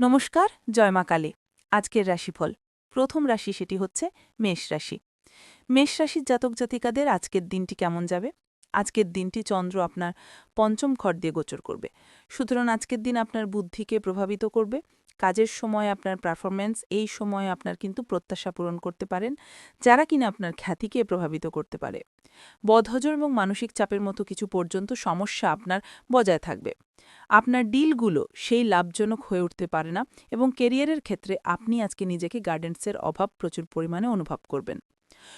নমস্কার, জয় মা কালী। আজকের রাশিফল। প্রথম রাশি সেটি হচ্ছে মেষ রাশি। মেষ রাশির জাতক জাতিকাদের আজকের দিনটি কেমন যাবে? আজকের দিনটি চন্দ্র আপনার পঞ্চম খড় দিয়ে গোচর করবে। সুতরাং আজকের দিন আপনার বুদ্ধিকে প্রভাবিত করবে। কাজের সময় আপনার পারফরম্যান্স এই সময় আপনার কিন্তু প্রত্যাশা পূরণ করতে পারেন, যারা কিনা আপনার খ্যাতিকে প্রভাবিত করতে পারে। বদহজম এবং মানসিক চাপের মতো কিছু পর্যন্ত সমস্যা আপনার বজায় থাকবে। আপনার ডিলগুলো সেই লাভজনক হয়ে উঠতে পারে না এবং কেরিয়ারের ক্ষেত্রে আপনি আজকে নিজেকে গার্ডেন্সের অভাব প্রচুর পরিমাণে অনুভব করবেন।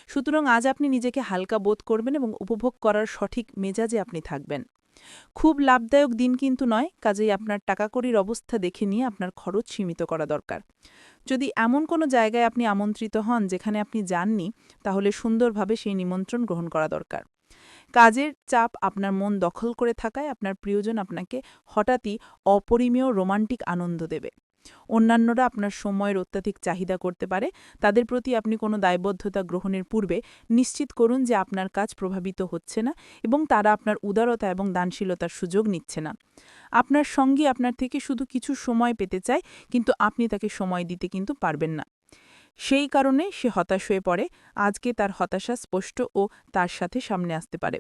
সুতরাং আজ আপনি নিজেকে হালকা বোধ করবেন এবং উপভোগ করার সঠিক মেজাজে আপনি থাকবেন। খুব লাভদায়ক দিন কিন্তু নয়, কাজেই আপনার টাকা করির অবস্থা দেখে নিয়ে আপনার খরচ সীমিত করা দরকার। যদি এমন কোনো জায়গায় আপনি আমন্ত্রিত হন যেখানে আপনি যাননি, তাহলে সুন্দরভাবে সেই নিমন্ত্রণ গ্রহণ করা দরকার। কাজের চাপ আপনার মন দখল করে থাকায় আপনার প্রিয়জন আপনাকে হঠাৎই অপরিমেয় রোমান্টিক আনন্দ দেবে। অন্যান্যরা আপনার সময়ের অত্যাধিক চাহিদা করতে পারে, তাদের প্রতি আপনি কোনো দায়বদ্ধতা গ্রহণের পূর্বে নিশ্চিত করুন যে আপনার কাজ প্রভাবিত হচ্ছে না এবং তারা আপনার উদারতা এবং দানশীলতার সুযোগ নিচ্ছে না। আপনার সঙ্গী আপনার থেকে শুধু কিছু সময় পেতে চায়, কিন্তু আপনি তাকে সময় দিতে কিন্তু পারবেন না। সেই কারণে সে হতাশ হয়ে পড়ে। আজকে তার হতাশা স্পষ্ট ও তার সাথে সামনে আসতে পারে।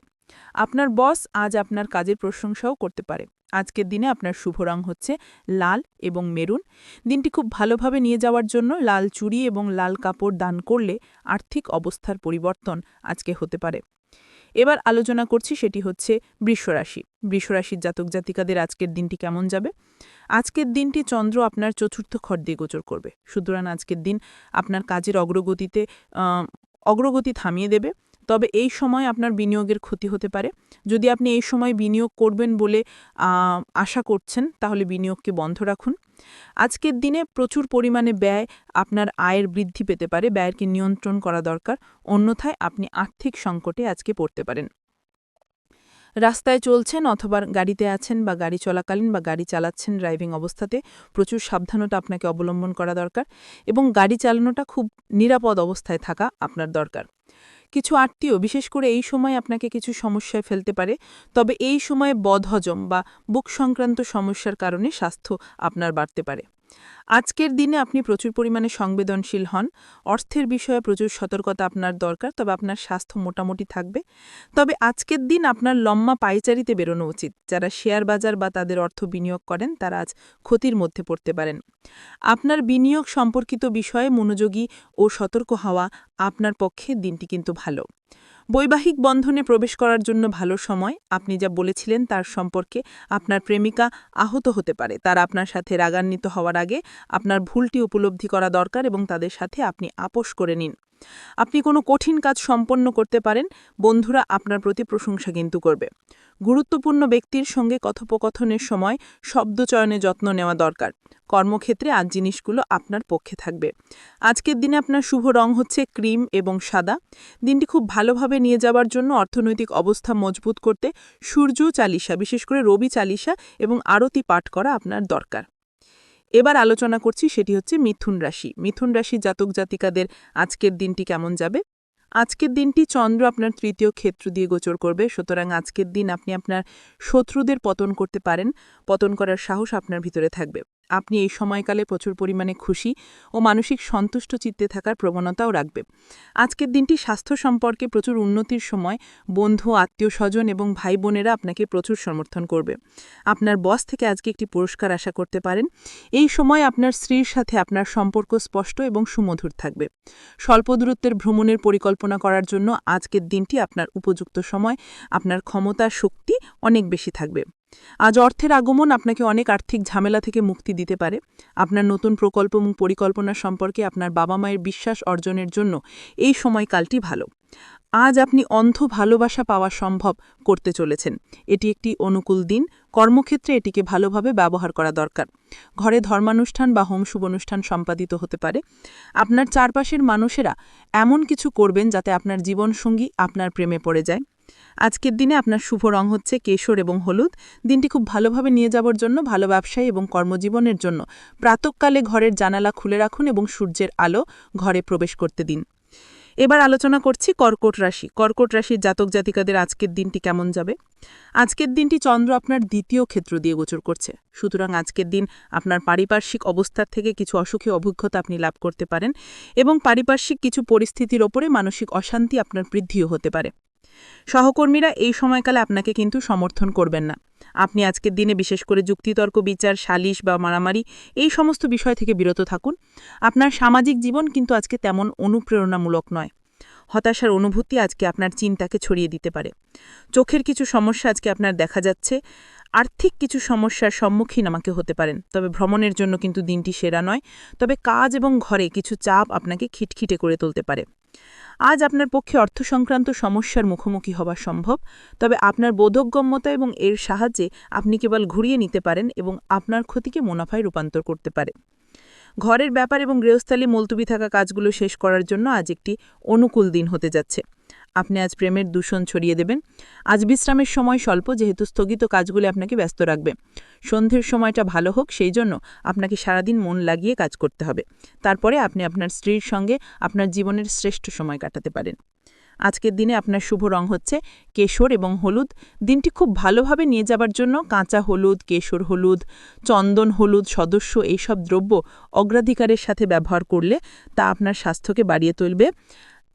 আপনার বস আজ আপনার কাজের প্রশংসাও করতে পারে। আজকের দিনে আপনার শুভ রং হচ্ছে লাল এবং মেরুন। দিনটি খুব ভালোভাবে নিয়ে যাওয়ার জন্য লাল চুড়ি এবং লাল কাপড় দান করলে আর্থিক অবস্থার পরিবর্তন আজকে হতে পারে। এবার আলোচনা করছি সেটি হচ্ছে বৃষরাশি। বৃষরাশির জাতক জাতিকাদের আজকের দিনটি কেমন যাবে? আজকের দিনটি চন্দ্র আপনার চতুর্থ খর দিয়ে গোচর করবে। সুতরাং আজকের দিন আপনার কাজের অগ্রগতিতে অগ্রগতি থামিয়ে দেবে। তবে এই সময় আপনার বিনিয়োগের ক্ষতি হতে পারে। যদি আপনি এই সময় বিনিয়োগ করবেন বলে আশা করছেন, তাহলে বিনিয়োগকে বন্ধ রাখুন। আজকের দিনে প্রচুর পরিমাণে ব্যয় আপনার আয়ের বৃদ্ধি পেতে পারে, ব্যয়কে নিয়ন্ত্রণ করা দরকার। অন্যথায় আপনি আর্থিক সংকটে আজকে পড়তে পারেন। রাস্তায় চলছেন অথবা গাড়িতে আছেন বা গাড়ি চলাকালীন বা গাড়ি চালাচ্ছেন ড্রাইভিং অবস্থাতে, প্রচুর সাবধানতা আপনাকে অবলম্বন করা দরকার এবং গাড়ি চালানোটা খুব নিরাপদ অবস্থায় থাকা আপনার দরকার। কিছু আত্মীয়, বিশেষ করে এই সময় আপনাকে কিছু সমস্যায় ফেলতে পারে, তবে এই সময়ে বদহজম বা বুক সংক্রান্ত সমস্যার কারণে স্বাস্থ্য আপনার বাড়তে পারে। আজকের দিনে আপনি প্রচুর পরিমাণে সংবেদনশীল হন। অর্থের বিষয়ে প্রচুর সতর্কতা আপনার দরকার, তবে আপনার স্বাস্থ্য মোটামুটি থাকবে। তবে আজকের দিন আপনার লম্মা পাইচারিতে বেরোনো উচিত। যারা শেয়ার বাজার বা তাদের অর্থ বিনিয়োগ করেন, তারা আজ ক্ষতির মধ্যে পড়তে পারেন। আপনার বিনিয়োগ সম্পর্কিত বিষয়ে মনোযোগী ও সতর্ক হওয়া আপনার পক্ষে দিনটি কিন্তু ভালো। বৈবাহিক বন্ধনে প্রবেশ করার জন্য ভালো সময়, আপনি যা বলেছিলেন তার সম্পর্কে আপনার প্রেমিকা আহত হতে পারে। তারা আপনার সাথে রাগান্বিত হওয়ার আগে আপনার ভুলটি উপলব্ধি করা দরকার এবং তাদের সাথে আপনি আপোষ করে নিন। আপনি কোনো কঠিন কাজ সম্পন্ন করতে পারেন, বন্ধুরা আপনার প্রতি প্রশংসা কিন্তু করবে। গুরুত্বপূর্ণ ব্যক্তির সঙ্গে কথোপকথনের সময় শব্দচয়নে যত্ন নেওয়া দরকার। কর্মক্ষেত্রে আজ জিনিসগুলো আপনার পক্ষে থাকবে। আজকের দিনে আপনার শুভ রং হচ্ছে ক্রিম এবং সাদা। দিনটি খুব ভালোভাবে নিয়ে যাওয়ার জন্য অর্থনৈতিক অবস্থা মজবুত করতে সূর্য চালিসা, বিশেষ করে রবি চালিসা এবং আরতি পাঠ করা আপনার দরকার। এবার আলোচনা করছি সেটি হচ্ছে মিথুন রাশি। মিথুন রাশি জাতক জাতিকাদের আজকের দিনটি কেমন যাবে? আজকের দিনটি চন্দ্র আপনার তৃতীয় ক্ষেত্র দিয়ে গোচর করবে, সুতরাং আজকের দিন আপনি আপনার শত্রুদের পতন করতে পারেন। পতন করার সাহস আপনার ভিতরে থাকবে। আপনি এই সময়কালে প্রচুর পরিমাণে খুশি ও মানসিক সন্তুষ্ট চিত্তে থাকার প্রবণতাও রাখবে। আজকের দিনটি স্বাস্থ্য সম্পর্কে প্রচুর উন্নতির সময় বন্ধু আত্মীয় স্বজন এবং ভাই বোনেরা আপনাকে প্রচুর সমর্থন করবে। আপনার বস থেকে আজকে একটি পুরস্কার আশা করতে পারেন। এই সময় আপনার স্ত্রীর সাথে আপনার সম্পর্ক স্পষ্ট এবং সুমধুর থাকবে। স্বল্প দূরত্বের ভ্রমণের পরিকল্পনা করার জন্য আজকের দিনটি আপনার উপযুক্ত সময়, আপনার ক্ষমতা, শক্তি অনেক বেশি থাকবে। আজ অর্থের আগমন আপনাকে অনেক আর্থিক ঝামেলা থেকে মুক্তি দিতে পারে। আপনার নতুন প্রকল্প এবং পরিকল্পনা সম্পর্কে আপনার বাবা মায়ের বিশ্বাস অর্জনের জন্য এই সময়কালটি ভালো। আজ আপনি অন্ধ ভালোবাসা পাওয়া সম্ভব করতে চলেছেন। এটি একটি অনুকূল দিন। কর্মক্ষেত্রে এটিকে ভালোভাবে ব্যবহার করা দরকার। ঘরে ধর্মানুষ্ঠান বা হোম শুভ অনুষ্ঠান সম্পাদিত হতে পারে। আপনার চারপাশের মানুষেরা এমন কিছু করবেন যাতে আপনার জীবনসঙ্গী আপনার প্রেমে পড়ে যায়। আজকের দিনে আপনার শুভ রং হচ্ছে কেশর এবং হলুদ। দিনটি খুব ভালোভাবে নিয়ে যাওয়ার জন্য, ভালো ব্যবসায়ী এবং কর্মজীবনের জন্য। প্রাতকালে ঘরের জানালা খুলে রাখুন এবং সূর্যের আলো ঘরে প্রবেশ করতে দিন। এবার আলোচনা করছি কর্কট রাশি। কর্কট রাশির জাতক জাতিকাদের আজকের দিনটি কেমন যাবে? আজকের দিনটি চন্দ্র আপনার দ্বিতীয় ক্ষেত্র দিয়ে গোচর করছে। সুতরাং আজকের দিন আপনার পারিপার্শ্বিক অবস্থার থেকে কিছু অসুখী অভিজ্ঞতা আপনি লাভ করতে পারেন এবং পারিপার্শ্বিক কিছু পরিস্থিতির ওপরে মানসিক অশান্তি আপনার বৃদ্ধিও হতে পারে। সহকর্মীরা এই সময়কালে আপনাকে কিন্তু সমর্থন করবেন না। আপনি আজকের দিনে বিশেষ করে যুক্তিতর্ক, বিচার, সালিশ বা মারামারি এই সমস্ত বিষয় থেকে বিরত থাকুন। আপনার সামাজিক জীবন কিন্তু আজকে তেমন অনুপ্রেরণামূলক নয়। হতাশার অনুভূতি আজকে আপনার চিন্তাকে ছড়িয়ে দিতে পারে। চোখের কিছু সমস্যা আজকে আপনার দেখা যাচ্ছে। আর্থিক কিছু সমস্যার সম্মুখীন আমাকে হতে পারেন। তবে ভ্রমণের জন্য কিন্তু দিনটি সেরা নয়। তবে কাজ এবং ঘরে কিছু চাপ আপনাকে খিটখিটে করে তুলতে পারে। আজ আপনার পক্ষে অর্থ সংক্রান্ত সমস্যার মুখোমুখি হওয়া সম্ভব, তবে আপনার বোধগম্যতা এবং এর সাহায্যে আপনি কেবল ঘুরিয়ে নিতে পারেন এবং আপনার ক্ষতিকে মুনাফায় রূপান্তর করতে পারে ঘরের ব্যাপার এবং গৃহস্থালী মুলতুবি থাকা কাজগুলো শেষ করার জন্য আজ একটি অনুকূল দিন হতে যাচ্ছে। আপনি আজ প্রেমের দূষণ ছড়িয়ে দেবেন। আজ বিশ্রামের সময় স্বল্প, যেহেতু স্থগিত কাজগুলি আপনাকে ব্যস্ত রাখবে। সন্ধ্যের সময়টা ভালো হোক, সেই জন্য আপনাকে সারাদিন মন লাগিয়ে কাজ করতে হবে। তারপরে আপনি আপনার স্ত্রীর সঙ্গে আপনার জীবনের শ্রেষ্ঠ সময় কাটাতে পারেন। আজকের দিনে আপনার শুভ রং হচ্ছে কেশর এবং হলুদ। দিনটি খুব ভালোভাবে নিয়ে যাবার জন্য কাঁচা হলুদ, কেশর হলুদ, চন্দন হলুদ, সদস্য এইসব দ্রব্য অগ্রাধিকারের সাথে ব্যবহার করলে তা আপনার স্বাস্থ্যকে বাড়িয়ে তুলবে।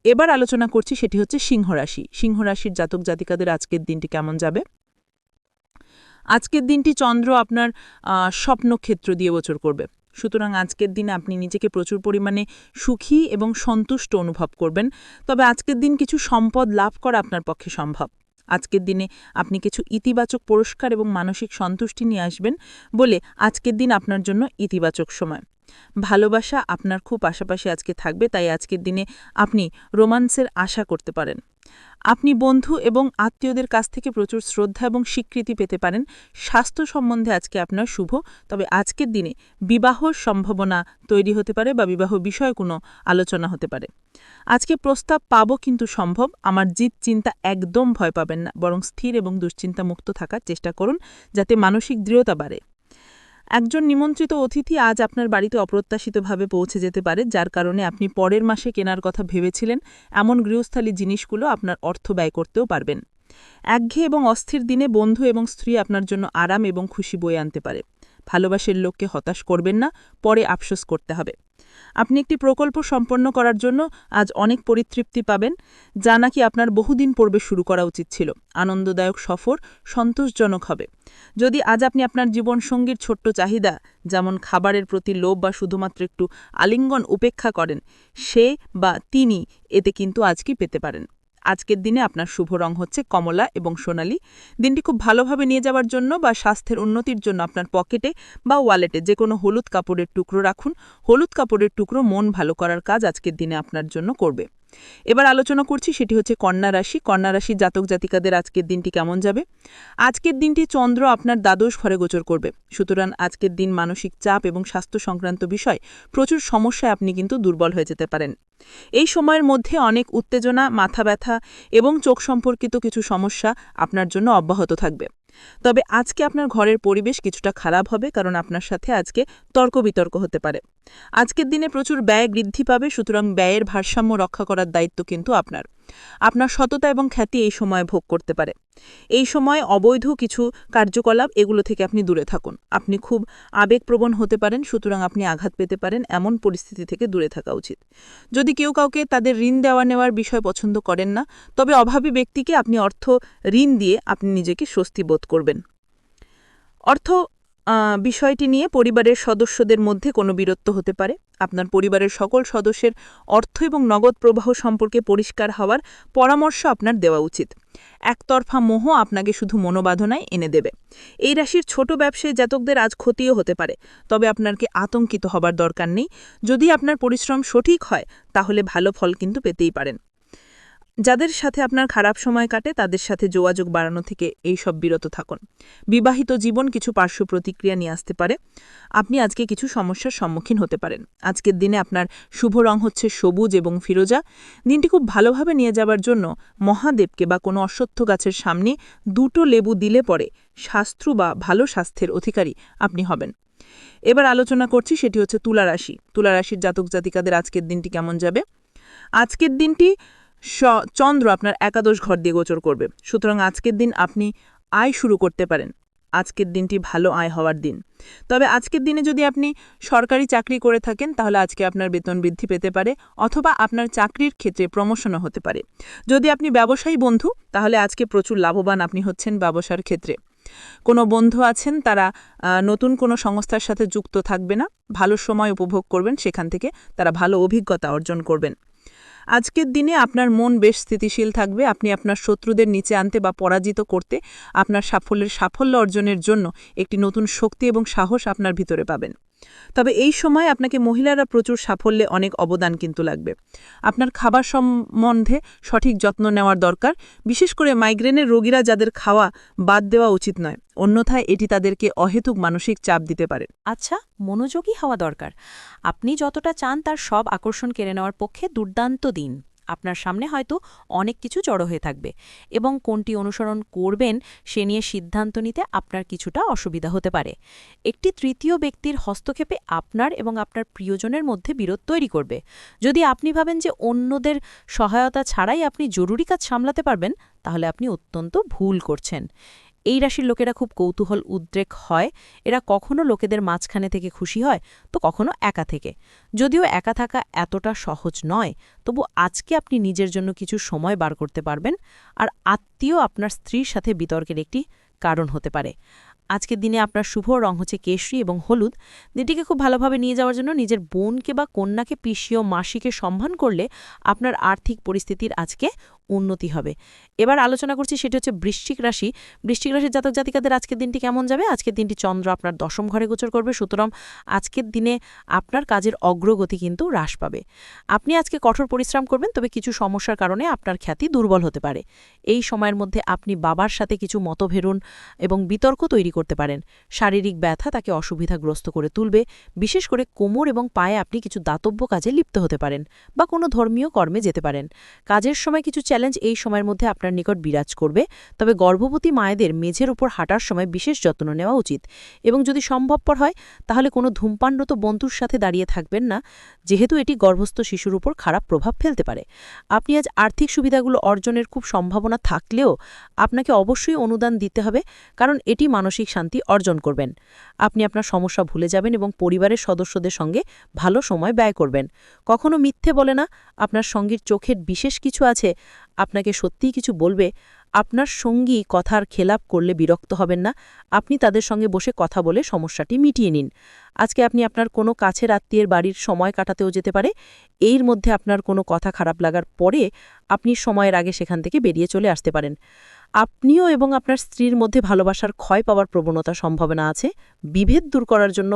এবার আলোচনা করছি সেটি হচ্ছে সিংহরাশি সিংহরাশির জাতক জাতিকাদের আজকের দিনটি কেমন যাবে? আজকের দিনটি চন্দ্র আপনার স্বপ্নক্ষেত্র দিয়ে বছর করবে। সুতরাং আজকের দিনে আপনি নিজেকে প্রচুর পরিমাণে সুখী এবং সন্তুষ্ট অনুভব করবেন। তবে আজকের দিন কিছু সম্পদ লাভ করা আপনার পক্ষে সম্ভব। আজকের দিনে আপনি কিছু ইতিবাচক পুরস্কার এবং মানসিক সন্তুষ্টি নিয়ে আসবেন বলে আজকের দিন আপনার জন্য ইতিবাচক সময়। ভালোবাসা আপনার খুব পাশাপাশি আজকে থাকবে, তাই আজকের দিনে আপনি রোমান্সের আশা করতে পারেন। আপনি বন্ধু এবং আত্মীয়দের কাছ থেকে প্রচুর শ্রদ্ধা এবং স্বীকৃতি পেতে পারেন। স্বাস্থ্য সম্বন্ধে আজকে আপনার শুভ। তবে আজকের দিনে বিবাহর সম্ভাবনা তৈরি হতে পারে বা বিবাহ বিষয়ে কোনো আলোচনা হতে পারে। আজকে প্রস্তাব পাব কিন্তু সম্ভব। আমার জিত চিন্তা একদম ভয় পাবেন না। বরং স্থির এবং দুশ্চিন্তা মুক্ত থাকার চেষ্টা করুন যাতে মানসিক দৃঢ়তা বাড়ে। একজন নিমন্ত্রিত অতিথি আজ আপনার বাড়িতে অপ্রত্যাশিতভাবে পৌঁছে যেতে পারে, যার কারণে আপনি পরের মাসে কেনার কথা ভেবেছিলেন, এমন গৃহস্থালী জিনিসগুলো আপনার অর্থ ব্যয় করতেও পারবেন। একঘেয়ে এবং অস্থির দিনে বন্ধু এবং স্ত্রী আপনার জন্য আরাম এবং খুশি বয়ে আনতে পারে। ভালোবাসের লোককে হতাশ করবেন না, পরে আফসোস করতে হবে। আপনি একটি প্রকল্প সম্পন্ন করার জন্য আজ অনেক পরিতৃপ্তি পাবেন, যা নাকি আপনার বহুদিন পূর্বে শুরু করা উচিত ছিল। আনন্দদায়ক সফর, সন্তোষজনক হবে। যদি আজ আপনি আপনার জীবনসঙ্গীর ছোট্ট চাহিদা, যেমন খাবারের প্রতি লোভ বা শুধুমাত্র একটু আলিঙ্গন উপেক্ষা করেন, সে বা তিনি এতে কিন্তু আজকে পেতে পারেন। আজকের দিনে আপনার শুভ রং হচ্ছে কমলা এবং সোনালি। দিনটি খুব ভালোভাবে নিয়ে যাওয়ার জন্য বা স্বাস্থ্যের উন্নতির জন্য আপনার পকেটে বা ওয়ালেটে যে কোনো হলুদ কাপড়ের টুকরো রাখুন। হলুদ কাপড়ের টুকরো মন ভালো করার কাজ আজকের দিনে আপনার জন্য করবে। এবার আলোচনা করছি সেটি হচ্ছে কন্যা রাশি। কন্যা রাশির জাতক জাতিকাদের আজকের দিনটি কেমন যাবে? আজকের দিনটি চন্দ্র আপনার দ্বাদশ ঘরে গোচর করবে। সুতরাং আজকের দিন মানসিক চাপ এবং স্বাস্থ্য সংক্রান্ত বিষয় প্রচুর সমস্যায় আপনি কিন্তু দুর্বল হয়ে যেতে পারেন। এই সময়ের মধ্যে অনেক উত্তেজনা মাথা ব্যথা এবং চোখ সম্পর্কিত কিছু সমস্যা আপনার জন্য অব্যাহত থাকবে। তবে আজকে আপনার ঘরের পরিবেশ কিছুটা খারাপ হবে, কারণ আপনার সাথে আজকে তর্ক বিতর্ক হতে পারে। আজকের দিনে প্রচুর ব্যয় বৃদ্ধি পাবে, সুতরাং ব্যয়ের ভারসাম্য রক্ষা করার দায়িত্ব কিন্তু আপনার। আপনার সততা এবং খ্যাতি এই সময় ভোগ করতে পারে। এই সময় অবৈধ কিছু কার্যকলাপ এগুলো থেকে আপনি দূরে থাকুন। আপনি খুব আবেগপ্রবণ হতে পারেন, সুতরাং আপনি আঘাত পেতে পারেন, এমন পরিস্থিতি থেকে দূরে থাকা উচিত। যদি কেউ কাউকে তাদের ঋণ দেওয়া নেওয়ার বিষয় পছন্দ করেন না, তবে অভাবী ব্যক্তিকে আপনি অর্থ ঋণ দিয়ে আপনি নিজেকে স্বস্তি বোধ করবেন। অর্থ বিষয়টি নিয়ে পরিবারের সদস্যদের মধ্যে কোনো বীরত্ব হতে পারে। আপনার পরিবারের সকল সদস্যের অর্থ এবং নগদ প্রবাহ সম্পর্কে পরিষ্কার হওয়ার পরামর্শ আপনার দেওয়া উচিত। একতরফা মোহ আপনাকে শুধু মনোবাধনায় এনে দেবে। এই রাশির ছোট ব্যবসায়ী জাতকদের আজ ক্ষতিও হতে পারে, তবে আপনাকে আতঙ্কিত হবার দরকার নেই। যদি আপনার পরিশ্রম সঠিক হয়, তাহলে ভালো ফল কিন্তু পেতেই পারেন। যাদের সাথে আপনার খারাপ সময় কাটে, তাদের সাথে যোগাযোগ বাড়ানো থেকে এই সব বিরত থাকুন। বিবাহিত জীবন কিছু পার্শ্ব প্রতিক্রিয়া নিয়ে আসতে পারে। আপনি আজকে কিছু সমস্যার সম্মুখীন হতে পারেন। আজকের দিনে আপনার শুভ রং হচ্ছে সবুজ এবং ফিরোজা। দিনটি খুব ভালোভাবে নিয়ে যাবার জন্য মহাদেবকে বা কোনো অশ্বত্থ গাছের সামনে দুটো লেবু দিলে পরে শাস্ত্র বা ভালো স্বাস্থ্যের অধিকারী আপনি হবেন। এবার আলোচনা করছি, সেটি হচ্ছে তুলারাশি তুলারাশির জাতক জাতিকাদের আজকের দিনটি কেমন যাবে? আজকের দিনটি স- চন্দ্র আপনার একাদশ ঘর দিয়ে গোচর করবে। সুতরাং আজকের দিন আপনি আয় শুরু করতে পারেন। আজকের দিনটি ভালো আয় হওয়ার দিন। তবে আজকের দিনে যদি আপনি সরকারি চাকরি করে থাকেন, তাহলে আজকে আপনার বেতন বৃদ্ধি পেতে পারে অথবা আপনার চাকরির ক্ষেত্রে প্রমোশনও হতে পারে। যদি আপনি ব্যবসায়ী বন্ধু, তাহলে আজকে প্রচুর লাভবান আপনি হচ্ছেন ব্যবসার ক্ষেত্রে। কোনো বন্ধু আছেন, তারা নতুন কোনো সংস্থার সাথে যুক্ত থাকবে না। ভালো সময় উপভোগ করবেন, সেখান থেকে তারা ভালো অভিজ্ঞতা অর্জন করবেন। আজকের দিনে আপনার মন বেশ স্থিতিশীল থাকবে, আপনি আপনার শত্রুদের নিচে আনতে বা পরাজিত করতে আপনার সাফল্যের সাফল্য অর্জনের জন্য একটি নতুন শক্তি এবং সাহস আপনার ভিতরে পাবেন। তবে এই সময় আপনাকে মহিলারা প্রচুর সাফল্যে অনেক অবদান কিন্তু লাগবে। আপনার খাবার সম্বন্ধে সঠিক যত্ন নেওয়ার দরকার। বিশেষ করে মাইগ্রেনের রোগীরা যাদের খাওয়া বাদ দেওয়া উচিত নয়, অন্যথায় এটি তাদেরকে অহেতুক মানসিক চাপ দিতে পারে। আচ্ছা মনোযোগী হওয়া দরকার। আপনি যতটা চান তার সব আকর্ষণ কেড়ে নেওয়ার পক্ষে দুর্দান্ত দিন। আপনার সামনে হয়তো অনেক কিছু জড়ো হয়ে থাকবে এবং কোনটি অনুসরণ করবেন সে নিয়ে সিদ্ধান্ত নিতে আপনার কিছুটা অসুবিধা হতে পারে। একটি তৃতীয় ব্যক্তির হস্তক্ষেপে আপনার এবং আপনার প্রিয়জনের মধ্যে বিরোধ তৈরি করবে। যদি আপনি ভাবেন যে অন্যদের সহায়তা ছাড়াই আপনি জরুরি কাজ সামলাতে পারবেন, তাহলে আপনি অত্যন্ত ভুল করছেন। এই রাশির লোকেরা খুব কৌতূহল, উদ্রেক হয়। এরা কখনো লোকেদের মাঝখানে থেকে খুশি হয়, তো কখনো একা থেকে। যদিও একা থাকা এতটা সহজ নয়, তবু আজকে আপনি নিজের জন্য কিছু সময় বার করতে পারবেন, আর আত্মীয় আপনার স্ত্রীর সাথে বিতর্কের একটি কারণ হতে পারে। আজকের দিনে আপনার শুভ রং হচ্ছে কেশরী এবং হলুদ। দিনটিকে খুব ভালোভাবে নিয়ে যাওয়ার জন্য নিজের বোনকে বা কন্যাকে পিসিও মাসিকে সম্মান করলে আপনার আর্থিক পরিস্থিতির আজকে উন্নতি হবে। এবার আলোচনা করছি সেটি হচ্ছে বৃশ্চিক রাশি। বৃশ্চিক রাশির জাতক জাতিকাদের আজকের দিনটি কেমন যাবে? আজকের দিনটি চন্দ্র আপনার দশম ঘরে গোচর করবে, সুতরাং আজকের দিনে আপনার কাজের অগ্রগতি কিন্তু হ্রাস পাবে। আপনি আজকে কঠোর পরিশ্রম করবেন, তবে কিছু সমস্যার কারণে আপনার খ্যাতি দুর্বল হতে পারে। এই সময়ের মধ্যে আপনি বাবার সাথে কিছু মতভেরুন এবং বিতর্ক তৈরি করতে পারেন। শারীরিক ব্যথা তাকে অসুবিধাগ্রস্ত করে তুলবে। বিশেষ করে কোমর এবং পায়ে আপনি কিছু দাতব্য কাজে লিপ্ত হতে পারেন বা কোনো ধর্মীয় কর্মে যেতে পারেন। কাজের সময় কিছু চ্যালেঞ্জ এই সময়ের মধ্যে আপনার নিকট বিরাজ করবে। তবে গর্ভবতী মায়েদের মেঝের উপর হাঁটার সময় বিশেষ যত্ন নেওয়া উচিত। এবং যদি সম্ভবপর হয়, তাহলে কোনো ধূমপানরত বন্ধুর সাথে দাঁড়িয়ে থাকবেন না, যেহেতু এটি গর্ভস্থ শিশুর উপর খারাপ প্রভাব ফেলতে পারে। আপনি আজ আর্থিক সুবিধাগুলো অর্জনের খুব সম্ভাবনা থাকলেও আপনাকে অবশ্যই অনুদান দিতে হবে, কারণ এটি মানসিক শান্তি অর্জন করবেন। আপনি আপনার সমস্যা ভুলে যাবেন এবং পরিবারের সদস্যদের সঙ্গে ভালো সময় ব্যয় করবেন। কখনো মিথ্যে বলে না, আপনার সঙ্গীর চোখের বিশেষ কিছু আছে আপনাকে সত্যিই কিছু বলবে, আপনার সঙ্গী কথার খেলাপ করলে বিরক্ত হবেন না, আপনি তাদের সঙ্গে বসে কথা বলে সমস্যাটি মিটিয়ে নিন। আজকে আপনি আপনার কোনো কাছের আত্মীয়ের বাড়ির সময় কাটাতেও যেতে পারে, এর মধ্যে আপনার কোনো কথা খারাপ লাগার পরে আপনি সময়ের আগে সেখান থেকে বেরিয়ে চলে আসতে পারেন। আপনিও এবং আপনার স্ত্রীর মধ্যে ভালোবাসার ক্ষয় পাওয়ার প্রবণতা সম্ভাবনা আছে, বিভেদ দূর করার জন্য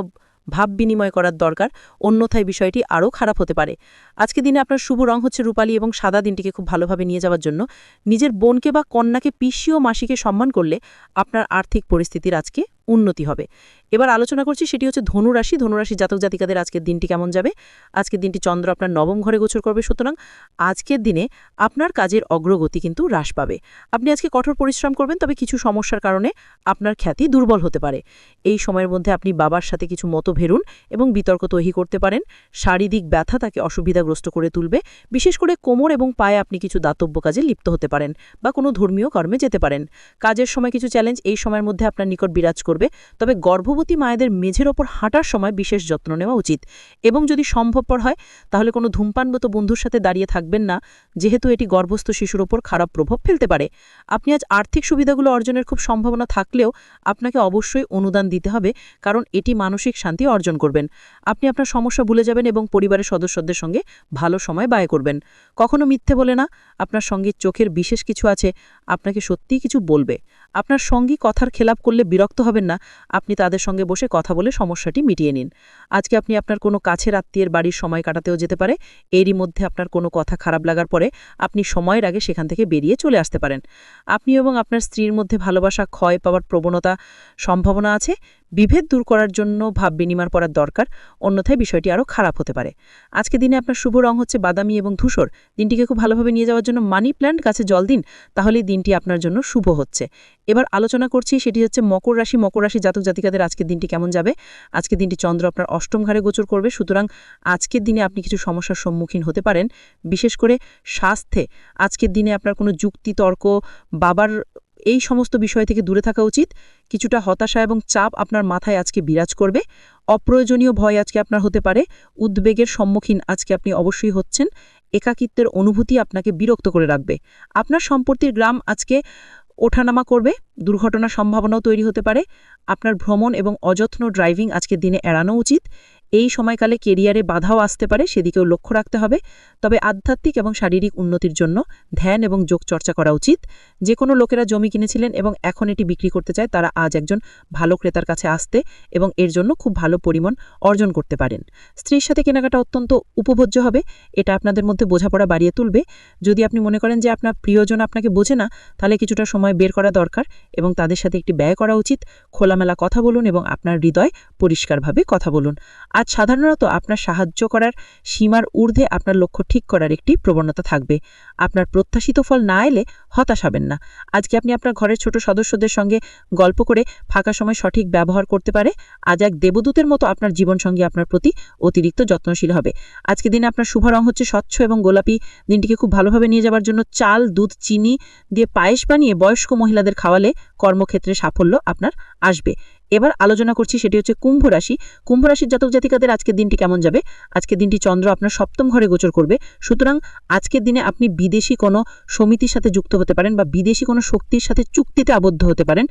ভাব বিনিময় করার দরকার। অন্যথায় বিষয়টি আরও খারাপ হতে পারে। আজকে দিনে আপনার শুভ রং হচ্ছে রূপালী এবং সাদা দিনটিকে খুব ভালোভাবে নিয়ে যাওয়ার জন্য। নিজের বোনকে বা কন্যাকে পিসি ও মাসিকে সম্মান করলে আপনার আর্থিক পরিস্থিতির আজকে উন্নতি হবে। এবার আলোচনা করছি সেটি হচ্ছে ধনুরাশি ধনুরাশি জাতক জাতিকাদের আজকের দিনটি কেমন যাবে? আজকের দিনটি চন্দ্র আপনার নবম ঘরে গোচর করবে সুতরাং আজকের দিনে আপনার কাজের অগ্রগতি কিন্তু হ্রাস পাবে। আপনি আজকে কঠোর পরিশ্রম করবেন, তবে কিছু সমস্যার কারণে আপনার খ্যাতি দুর্বল হতে পারে। এই সময়ের মধ্যে আপনি বাবার সাথে কিছু মতো ভেরুন এবং বিতর্ক তৈরি করতে পারেন। শারীরিক ব্যথা তাকে অসুবিধাগ্রস্ত করে তুলবে। বিশেষ করে কোমর এবং পায়ে আপনি কিছু দাতব্য কাজে লিপ্ত হতে পারেন বা কোনো ধর্মীয় কর্মে যেতে পারেন। কাজের সময় কিছু চ্যালেঞ্জ এই সময়ের মধ্যে আপনার নিকট বিরাজ করবে। তবে গর্ভবতী মায়েদের মেঝের ওপর হাঁটার সময় বিশেষ যত্ন নেওয়া উচিত। এবং যদি সম্ভবপর হয়, তাহলে কোনো ধূমপানগত বন্ধুর সাথে দাঁড়িয়ে থাকবেন না, যেহেতু এটি গর্ভস্থ শিশুর ওপর খারাপ প্রভাব ফেলতে পারে। আপনি আজ আর্থিক সুবিধাগুলো অর্জনের খুব সম্ভাবনা থাকলেও আপনাকে অবশ্যই অনুদান দিতে হবে, কারণ এটি মানসিক শান্তি অর্জন করবেন। আপনি আপনার সমস্যা ভুলে যাবেন এবং পরিবারের সদস্যদের সঙ্গে ভালো সময় ব্যয় করবেন। কখনো মিথ্যে বলে না, আপনার সঙ্গে চোখের বিশেষ কিছু আছে, আপনাকে সত্যিই কিছু বলবে। আপনার সঙ্গী কথার খেলাপ করলে বিরক্ত হবেন না, আপনি তাদের সঙ্গে বসে কথা বলে সমস্যাটি মিটিয়ে নিন। আজকে আপনি আপনার কোনো কাছের আত্মীয়ের বাড়ির সময় কাটাতেও যেতে পারে, এরই মধ্যে আপনার কোনো কথা খারাপ লাগার পরে আপনি সময়ের আগে সেখান থেকে বেরিয়ে চলে আসতে পারেন। আপনি এবং আপনার স্ত্রীর মধ্যে ভালোবাসা, ক্ষয় পাওয়ার প্রবণতা, সম্ভাবনা আছে? বিভেদ দূর করার জন্য ভাব বিনিময় করার দরকার, অন্যথায় বিষয়টি আরও খারাপ হতে পারে। আজকে দিনে আপনার শুভ রং হচ্ছে বাদামি এবং ধূসর। দিনটিকে খুব ভালোভাবে নিয়ে যাওয়ার জন্য মানি প্ল্যান্ট, গাছে জল দিন, তাহলেই দিনটি আপনার জন্য শুভ হচ্ছে। এবার আলোচনা করছি সেটি হচ্ছে মকর রাশি। মকর রাশি জাতক জাতিকাদের আজকের দিনটি কেমন যাবে? আজকের দিনটি চন্দ্র আপনার অষ্টম ঘরে গোচর করবে। সুতরাং আজকের দিনে আপনি কিছু সমস্যার সম্মুখীন হতে পারেন। বিশেষ করে স্বাস্থ্যে আজকের দিনে আপনার কোনো যুক্তি, তর্ক, বাবার এই সমস্ত বিষয় থেকে দূরে থাকা উচিত। কিছুটা হতাশা এবং চাপ আপনার মাথায় আজকে বিরাজ করবে। অপ্রয়োজনীয় ভয় আজকে আপনার হতে পারে। উদ্বেগের সম্মুখীন আজকে আপনি অবশ্যই হচ্ছেন। একাকিত্বের অনুভূতি আপনাকে বিরক্ত করে রাখবে। আপনার সম্পত্তির গ্রাম আজকে ওঠানামা করবে। দুর্ঘটনার সম্ভাবনাও তৈরি হতে পারে। আপনার ভ্রমণ এবং অযত্ন ড্রাইভিং আজকে দিনে এড়ানো উচিত। এই সময়কালে কেরিয়ারে বাধাও আসতে পারে, সেদিকেও লক্ষ্য রাখতে হবে। তবে আধ্যাত্মিক এবং শারীরিক উন্নতির জন্য ধ্যান এবং যোগ চর্চা করা উচিত। যে কোনো লোকেরা জমি কিনেছিলেন এবং এখন এটি বিক্রি করতে চায়, তারা আজ একজন ভালো ক্রেতার কাছে আসতে এবং এর জন্য খুব ভালো পরিমাণ অর্জন করতে পারেন। স্ত্রীর সাথে কেনাকাটা অত্যন্ত উপভোজ্য হবে, এটা আপনাদের মধ্যে বোঝাপড়া বাড়িয়ে তুলবে। যদি আপনি মনে করেন যে আপনার প্রিয়জন আপনাকে বোঝে না, তাহলে কিছুটা সময় বের করা দরকার এবং তাদের সাথে একটি ব্যয় করা উচিত। খোলামেলা কথা বলুন এবং আপনার হৃদয় পরিষ্কারভাবে কথা বলুন। আজ সাধারণত আপনার সাহায্য করার সীমার ঊর্ধ্বে আপনার লক্ষ্য ঠিক করার একটি প্রবণতা থাকবে। আপনার প্রত্যাশিত ফল না এলে হতাশ হবেন না। আজকে আপনি আপনার ঘরের ছোট সদস্যদের সঙ্গে গল্প করে ফাঁকা সময় সঠিক ব্যবহার করতে পারে। আজ এক দেবদূতের মতো আপনার জীবনসঙ্গী আপনার প্রতি অতিরিক্ত যত্নশীল হবে। আজকে দিনে আপনার শুভ রং হচ্ছে স্বচ্ছ এবং গোলাপি। দিনটিকে খুব ভালোভাবে নিয়ে যাওয়ার জন্য চাল, দুধ, চিনি দিয়ে পায়েস বানিয়ে বয়স্ক মহিলাদের খাওয়ালে কর্মক্ষেত্রে সাফল্য আপনার আসবে। এবার আলোচনা করছি সেটি হচ্ছে কুম্ভ রাশি। কুম্ভ রাশির জাতক জাতিকাদের আজকের দিনটি কেমন যাবে? আজকের দিনটি চন্দ্র আপনার সপ্তম ঘরে গোচর করবে। সুতরাং আজকের দিনে আপনি বিদেশি কোনো সমিতির সাথে যুক্ত হতে পারেন বা বিদেশি কোনো শক্তির সাথে চুক্তিতে আবদ্ধ হতে পারেন।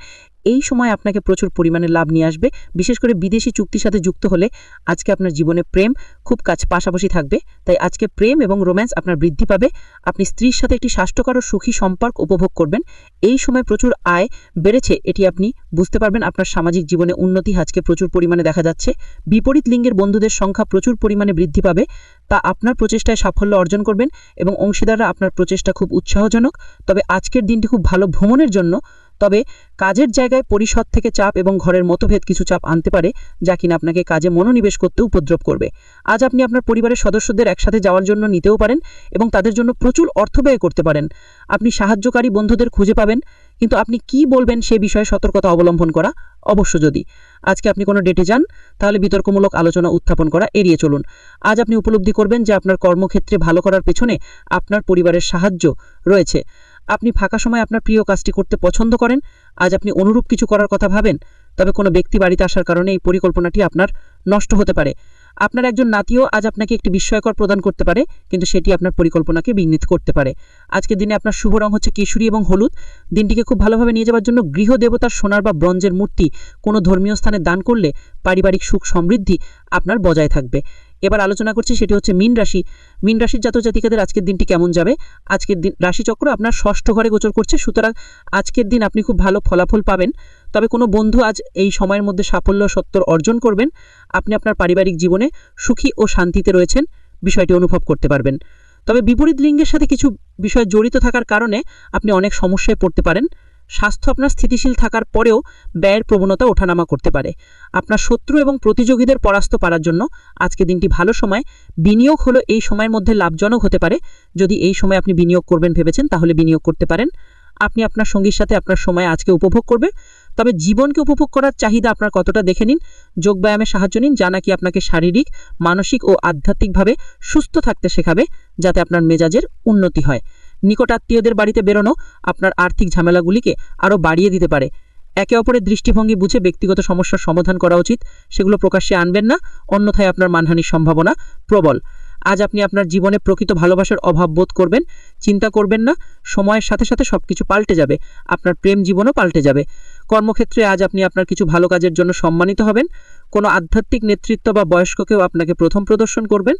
এই সময় আপনাকে প্রচুর পরিমাণে লাভ নিয়ে আসবে। বিশেষ করে বিদেশি চুক্তির সাথে যুক্ত হলে আজকে আপনার জীবনে প্রেম খুব কাজ পাশাপাশি থাকবে। তাই আজকে প্রেম এবং রোম্যান্স আপনার বৃদ্ধি পাবে। আপনি স্ত্রীর সাথে একটি স্বাস্থ্যকর ও সুখী সম্পর্ক উপভোগ করবেন। এই সময় প্রচুর আয় বেড়েছে, এটি আপনি বুঝতে পারবেন আপনার সামাজিক জীবনে উন্নতি আজকে প্রচুর পরিমাণে দেখা যাচ্ছে। বিপরীত লিঙ্গের বন্ধুদের সংখ্যা প্রচুর পরিমাণে বৃদ্ধি পাবে। তা আপনার প্রচেষ্টায় সাফল্য অর্জন করবেন এবং অংশীদাররা আপনার প্রচেষ্টা খুব উৎসাহজনক। তবে আজকের দিনটি খুব ভালো ভ্রমণের জন্য। তবে কাজের জায়গায় পরিষদ থেকে চাপ এবং ঘরের মতভেদ কিছু চাপ আনতে পারে, যা কিনা আপনাকে কাজে মনোনিবেশ করতে উপদ্রব করবে। আজ আপনি আপনার পরিবারের সদস্যদের একসাথে যাওয়ার জন্য নিতেও পারেন এবং তাদের জন্য প্রচুর অর্থ ব্যয় করতে পারেন। আপনি সাহায্যকারী বন্ধুদের খুঁজে পাবেন। কিন্তু আপনি কি বলবেন সে বিষয়ে সতর্কতা অবলম্বন করা অবশ্য যদি। আজকে আপনি কোনো ডেটে যান, তাহলে বিতর্কমূলক আলোচনা উত্থাপন করা এড়িয়ে চলুন। আজ আপনি উপলব্ধি করবেন যে আপনার কর্মক্ষেত্রে ভালো করার পেছনে আপনার পরিবারের সাহায্য রয়েছে। আপনি ফাঁকা সময় আপনার প্রিয় কাজটি করতে পছন্দ করেন, আজ আপনি অনুরূপ কিছু করার কথা ভাবেন, তবে কোনো ব্যক্তি বাড়িতে আসার কারণে এই পরিকল্পনাটি আপনার নষ্ট হতে পারে। আপনার একজন নাতিও আজ আপনাকে একটি বিস্ময়কর প্রদান করতে পারে, কিন্তু সেটি আপনার পরিকল্পনাকে বিঘ্নিত করতে পারে। আজকের দিনে আপনার শুভ রং হচ্ছে কেশরী এবং হলুদ। দিনটিকে খুব ভালোভাবে নিয়ে যাওয়ার জন্য গৃহ দেবতার সোনার বা ব্রঞ্জের মূর্তি কোনো ধর্মীয় স্থানে দান করলে পারিবারিক সুখ সমৃদ্ধি আপনার বজায় থাকবে। এবার আলোচনা করছি সেটি হচ্ছে মীন রাশি। মীন রাশির জাতক জাতিকাদের আজকের দিনটি কেমন যাবে? আজকের দিন রাশিচক্র আপনার ষষ্ঠ ঘরে গোচর করছে, সুতরাং আজকের দিন আপনি খুব ভালো ফলাফল পাবেন। তবে কোনো বন্ধু আজ এই সময়ের মধ্যে সাফল্য সত্তর অর্জন করবেন। আপনি আপনার পারিবারিক জীবনে সুখী ও শান্তিতে রয়েছেন, বিষয়টি অনুভব করতে পারবেন। তবে বিপরীত লিঙ্গের সাথে কিছু বিষয় জড়িত থাকার কারণে আপনি অনেক সমস্যায় পড়তে পারেন। স্বাস্থ্য আপনার স্থিতিশীল থাকার পরেও ব্যয়ের প্রবণতা ওঠানামা করতে পারে। আপনার শত্রু এবং প্রতিযোগীদের পরাস্ত পারার জন্য আজকে দিনটি ভালো সময়। বিনিয়োগ হলো এই সময়ের মধ্যে লাভজনক হতে পারে। যদি এই সময় আপনি বিনিয়োগ করবেন ভেবেছেন, তাহলে বিনিয়োগ করতে পারেন। আপনি আপনার সঙ্গীর সাথে আপনার সময় আজকে উপভোগ করবে। তবে জীবনকে উপভোগ করার চাহিদা আপনার কতটা দেখে নিন। যোগব্যায়ামে সাহায্য নিন, যা নাকি আপনাকে শারীরিক, মানসিক ও আধ্যাত্মিকভাবে সুস্থ থাকতে শেখাবে, যাতে আপনার মেজাজের উন্নতি হয়। নিকট আত্মীয়দের বাড়িতে বেরোনো আপনার আর্থিক ঝামেলাগুলিকে আরও বাড়িয়ে দিতে পারে। একে অপরের দৃষ্টিভঙ্গি বুঝে ব্যক্তিগত সমস্যার সমাধান করা উচিত। সেগুলো প্রকাশ্যে আনবেন না, অন্যথায় আপনার মানহানির সম্ভাবনা প্রবল। আজ আপনি আপনার জীবনে প্রকৃত ভালোবাসার অভাব বোধ করবেন, চিন্তা করবেন না, সময়ের সাথে সাথে সব কিছু পাল্টে যাবে, আপনার প্রেম জীবনও পাল্টে যাবে। কর্মক্ষেত্রে আজ আপনি আপনার কিছু ভালো কাজের জন্য সম্মানিত হবেন, কোনো আধ্যাত্মিক নেতৃত্ব বা বয়স্ককেও আপনাকে প্রথম প্রদর্শন করবেন।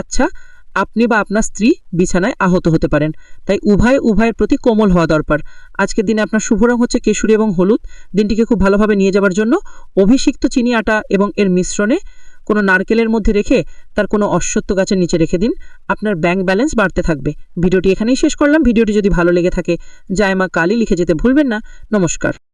আচ্ছা আপনি বা আপনার স্ত্রী বিছানায় আহত হতে পারেন, তাই উভয় উভয়ের প্রতি কোমল হওয়া দরকার। আজকের দিনে আপনার শুভ রং হচ্ছে কেশরী এবং হলুদ, দিনটিকে খুব ভালোভাবে নিয়ে যাওয়ার জন্য অভিষিক্ত চিনি আটা এবং এর মিশ্রণে কোনো নারকেলের মধ্যে রেখে তার কোনো অশ্বত্ব গাছের নিচে রেখে দিন। আপনার ব্যাংক ব্যালেন্স বাড়তে থাকবে। ভিডিওটি এখানেই শেষ করলাম। ভিডিওটি যদি ভালো লেগে থাকে জায়মা কালী লিখে যেতে ভুলবেন না। নমস্কার।